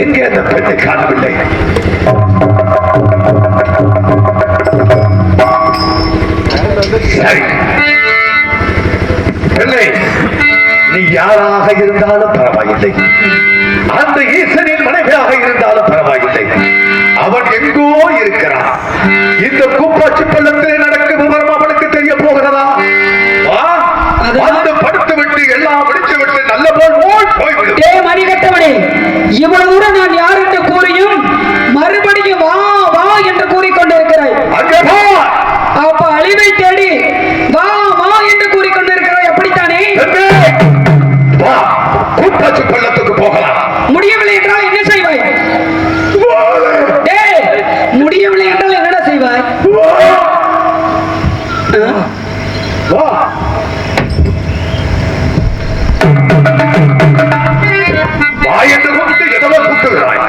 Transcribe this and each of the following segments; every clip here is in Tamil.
எங்கே அந்த பெண்ணை காணவில்லை? சரி. பிள்ளை நீ யாராக இருந்தாலும் பரவாயில்லை. அந்த ஈசனின் மனைவியாக இருந்தாலும் பரவாயில்லை. அவன் எங்கோ இருக்கிறான். இந்த குப்பாச்சி பள்ளத்திலே நடக்கும் விவரம் அவனுக்கு தெரிய போகிறதா? வா, வந்து படுத்து விட்டு எல்லாம் முடிச்சு விட்டு நல்ல போல் ஓய் போய்விடும் மணிகட்டவனே இவ்வளவு தூரம் நான் யார் வா என்று கூப்பிட்டு எதவோ கூப்பிடுகிறாய்.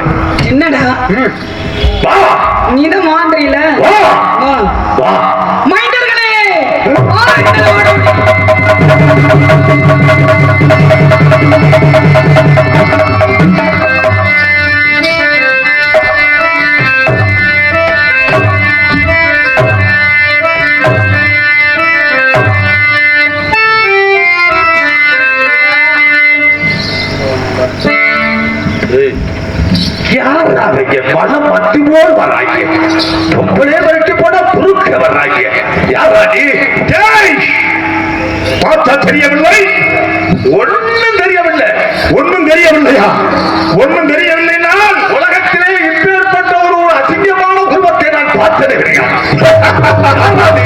என்னடா. வா. நீதான் மாந்திரியில? வா. வா. போல் வராங்க பொம்பளே வரைக்கும் போனா குறுக்க வர்றாங்க யாரா நீ? ஜெய்! பார்த்தா தெரியவில்லை. ஒண்ணும் தெரியவில்லை. ஒண்ணும் தெரியவில்லையா? ஒண்ணும் தெரியவில்லைனால் உலகத்திலே இப்பேற்பட்ட ஒரு அசிங்கமான நான்?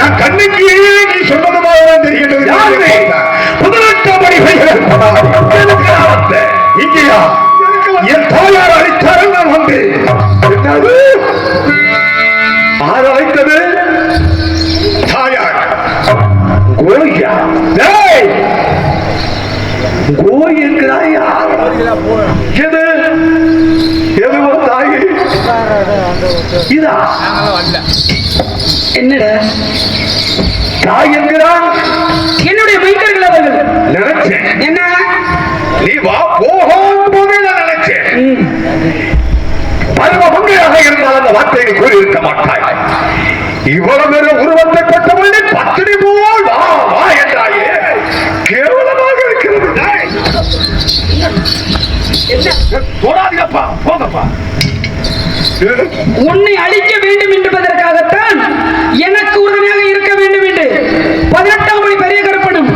என் கண்ணுக்கு நீ சொன்னதுமாக தெரிகிறது பதினெட்டாம் படி இங்கேயா? என் தாயார் அழைத்தார்கள் என்னது யார் அழைத்தது தாயார். கோயா கோய் என்கிறாயா எது? எதுவோ தாய்? இதா? என்னடா? தாய் என்கிறான்? என்னுடைய மைண்டர்கள் இருந்தால் வார்த்தையை நீ கூறியிருக்க மாட்டாய். இவ்வளவு பெரிய உருவத்தை பெற்றவள்ளி பத்தினி போல் வா வா என்றாயே. கேவலமாக இருக்கிறது. போடாதீங்கப்பா போங்கப்பா. உன்னை அழிக்க வேண்டும் என்பதற்காகத்தான் எனக்கு உறுதுணையாக இருக்க வேண்டும் என்று பதினெட்டாம் மணி பெரிய கருப்பனும்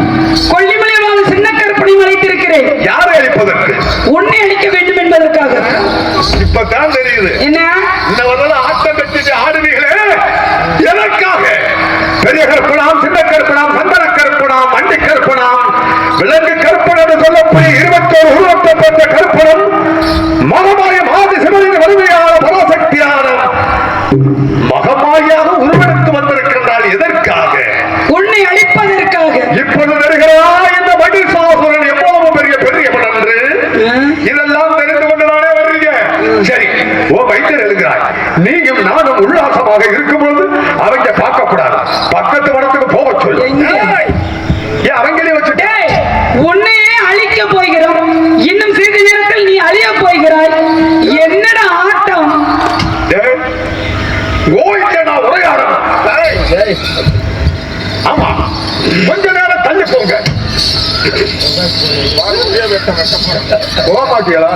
கொல்லிமலைவாத சின்ன கருப்பனையும் அழைத்திருக்கிறேன் யாரை அழிப்பதற்கு உன்னை அழிக்க வேண்டும் என்பதற்காக இப்பதான் தெரியுது. என்ன? இந்த வருடம் ஆட்டம் கட்டிட்டு ஆடுவீங்களே எதற்காக பெரிய கருப்பணாம் சின்ன கருப்பணாம் சந்தன கருப்பணாம் மண்டி கருப்பணாம் விலங்கு என்று சொல்லக்கூடிய இருபத்தோரு உருவத்தை உல்லாசமாக போக மாட்டீங்களா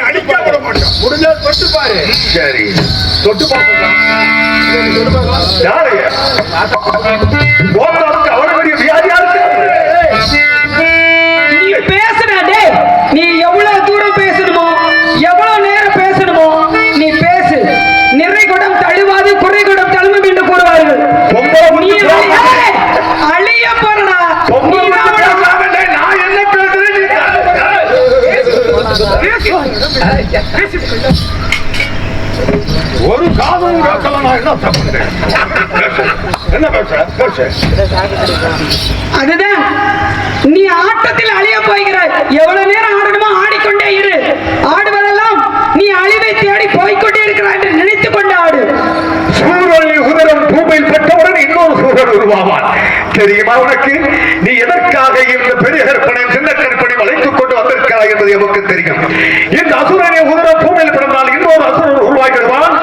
அடிக்க மாட்டோம். முடிஞ்சா தொட்டு பாரு. சரி. தொட்டு யாரைய போத்தாவுக்கு அவ்வளவு ஒரு காதலும் கேட்கல நான் என்ன அதுதான். நீ ஆட்டத்தில் அழிய போகிறாய். எவ்வளவு நேரம் ஆடணுமோ ஆடிக்கொண்டே இரு. ஆடுவதெல்லாம் நீ அழிவை தேடி போய்கொண்டே இருக்கிறாய் என்று நினைத்துக் கொண்டு ஆடு. சூழலில் உதரம் பூமியில் பட்டவுடன் இன்னொரு சூழல் உருவாவான். தெரியுமா உனக்கு? நீ எதற்காக இந்த பெரிய கற்பனை இருக்கிறாரா என்பது எமக்கு தெரியும். இந்த அசுரனை உதிர பூமியில் பிறந்தால் இன்னொரு அசுரன் உருவாகிடுவான்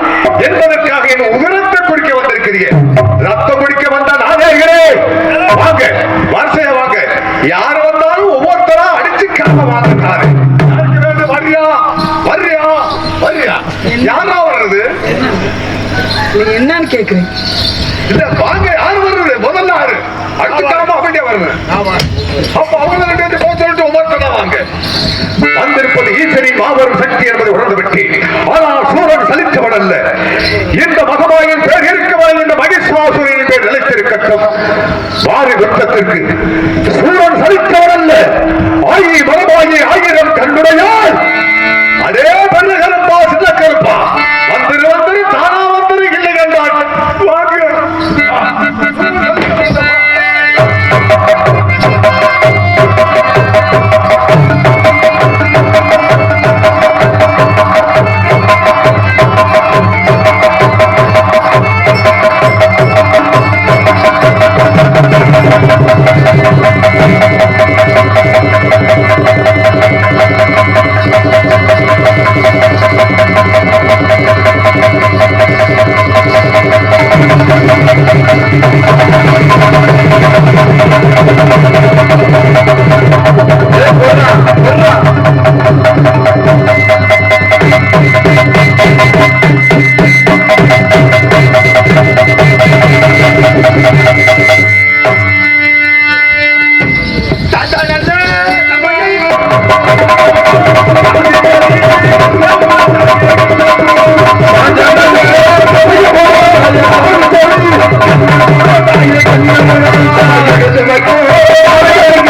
என்பதற்காக என் உதிரத்தை குடிக்க வந்திருக்கிறீர்கள். ரத்தம் குடிக்க வந்தால் நான் வாங்க வரிசையா வாங்க. யார் வந்தாலும் ஒவ்வொருத்தரா அடிச்சு காம வாங்கினாரு வரியா வரியா வரியா யாரா வர்றது? என்னன்னு கேக்குறேன். இல்ல வாங்க யார் வர்றது? முதல்ல ஆறு அடுத்து காம அப்படியே வர்றது மாபெரும் சக்தி என்பதை உணர்ந்துவிட்டேன் ஆனால் சூரன் சலித்தவன் அல்ல இந்த மகமாயின் பேர் இருக்கவன் இந்த மகிஷ்வாசுரின் பேர் நிலைத்திருக்கட்டும். வாரி யுத்தத்திற்கு சூரன் சலித்தவன் அல்ல ஆயி மகமாயி ஆயிரம் கண்ணுடையார் அதே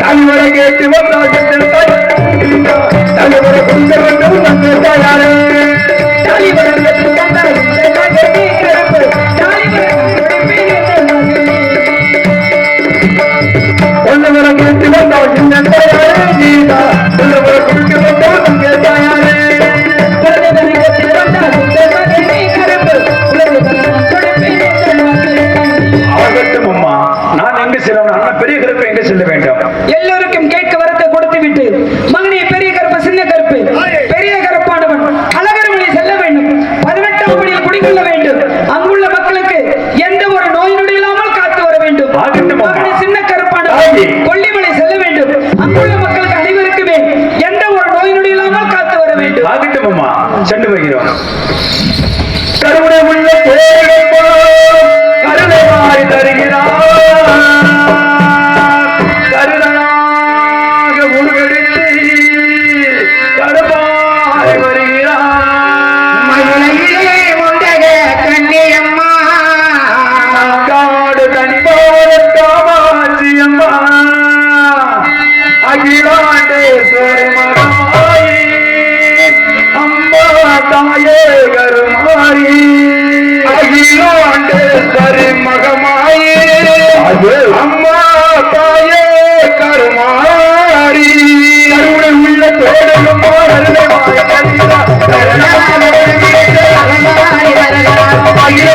தலைவரை கேட்டு வந்தால் தலைவரை கொண்டு கருணை உள்ள தேவைப்பார் கருணைவாய் தருகிறார். கருணாக உருவெடுத்து கருவாய் வருகிறார். மயிலையிலே முந்தக கண்ணியம்மா. அகிலாண்டேஸ்வரன் கருமாயி அகிலாண்டு கருமகமாயே. அம்மா தாயே கருமாரி கருணை உள்ள தேடலும் அகிலே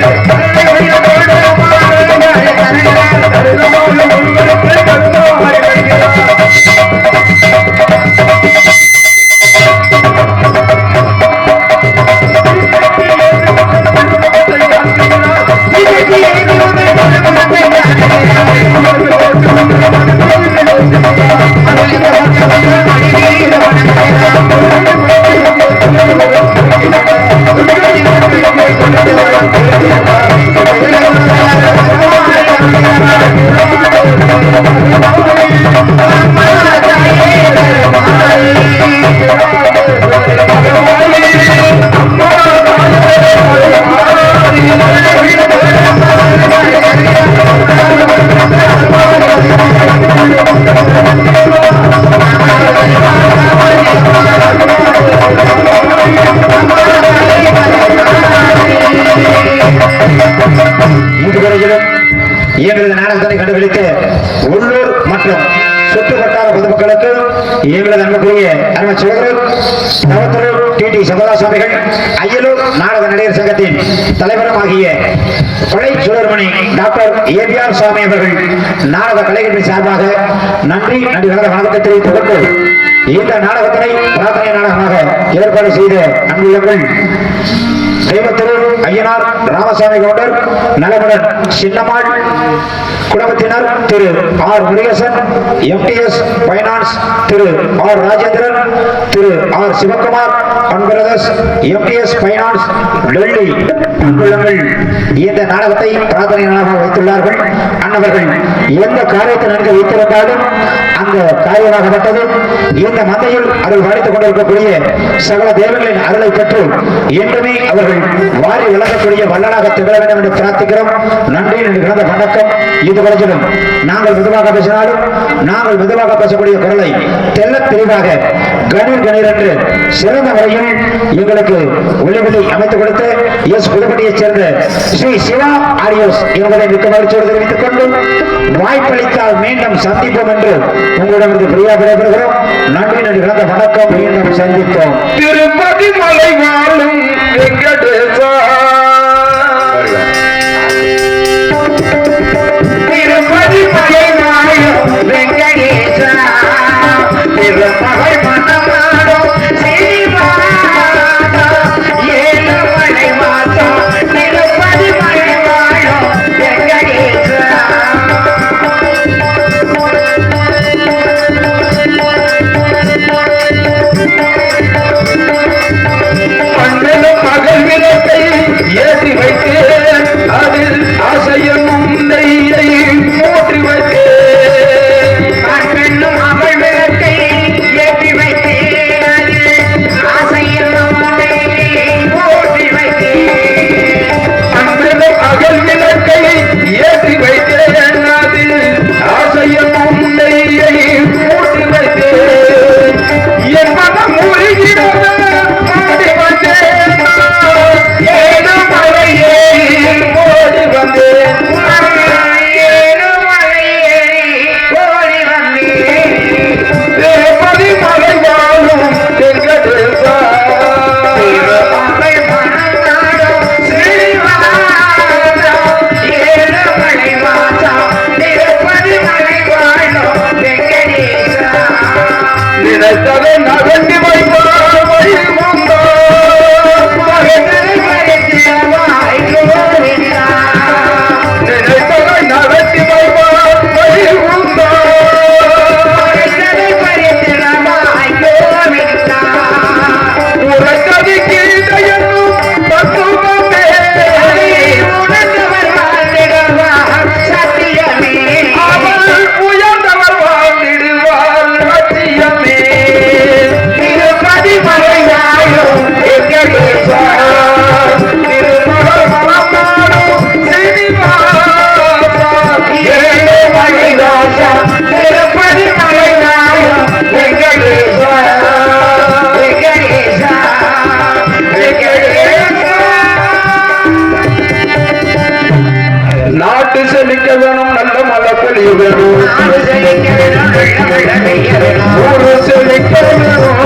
தலைவரும் கொலை Sudarmani doctor A P R Swamy அவர்கள் நாடக கலைஞர்கள் சார்பாக நன்றி நன்றி கலந்த வணக்கத்தை தொடர்ந்து இந்த நாடகத்தினை பிரார்த்தனை நாடகமாக ஏற்பாடு செய்த அன்புள்ளங்கள் தெய்வத்திரு ஐயனார் ராமசாமி கவுண்டர் நலமுடன் சின்னம்மாள் குடும்பத்தினர் Thiru R Murugesan MDS finance Thiru R Rajendran Thiru R Sivakumar அன்பரதஸ் MDS finance Delhi. அன்புள்ளங்கள் இந்த நாடகத்தை பிரார்த்தனை நாடகமாக வைத்துள்ளார்கள். மாணவர்கள் எந்த காரியத்தை நன்கு வைத்திருந்தாலும் அந்த காரியமாகப்பட்டது இந்த மந்தையில் அருள் வாழ்த்துக் கொண்டிருக்கக்கூடிய சகல தேவர்களின் அருளை பெற்று என்றுமே அவர்கள் வாரி விளங்கக்கூடிய வல்லனாக திகழ வேண்டும் என்று பிரார்த்திக்கிறோம். நன்றி என்று கிடந்த வணக்கம். இதுவரையிலும் நாங்கள் மெதுவாக பேசினாலும் நாங்கள் மெதுவாக பேசக்கூடிய குரலை தெல்ல தெளிவாக கணீர் கணீர் என்று சிறந்த முறையில் எங்களுக்கு ஒளிபதி அமைத்துக் கொடுத்து எஸ் புதுப்பட்டியைச் சேர்ந்த ஸ்ரீ சிவா ஆடியோஸ் என்பதை மிக்க மகிழ்ச்சியோடு தெரிவித்துக் கொண்டு வாய்ப்பளித்தால் மீண்டும் சந்திப்போம் என்று உங்களிடமிருந்து பிரியா விடைபெறுகிறோம். நன்றி நன்றி கலந்த வணக்கம். மீண்டும் சந்திப்போம். திருப்பதி மலை வாழும் வெங்கடேசா. திருப்பதி மலை வாழும் வெங்கடேசா. திருப்பதி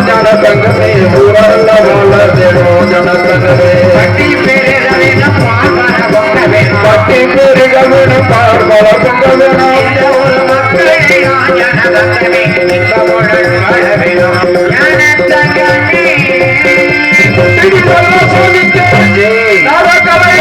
ஜனகமே ஊரல்ல வளர்ந்தோ ஜனகமே பட்டி பெருகவினம் பட்டி பெருகவினம் பார்வல பொங்கவினம் ஜனகமே சொல்லிக்க நரகலை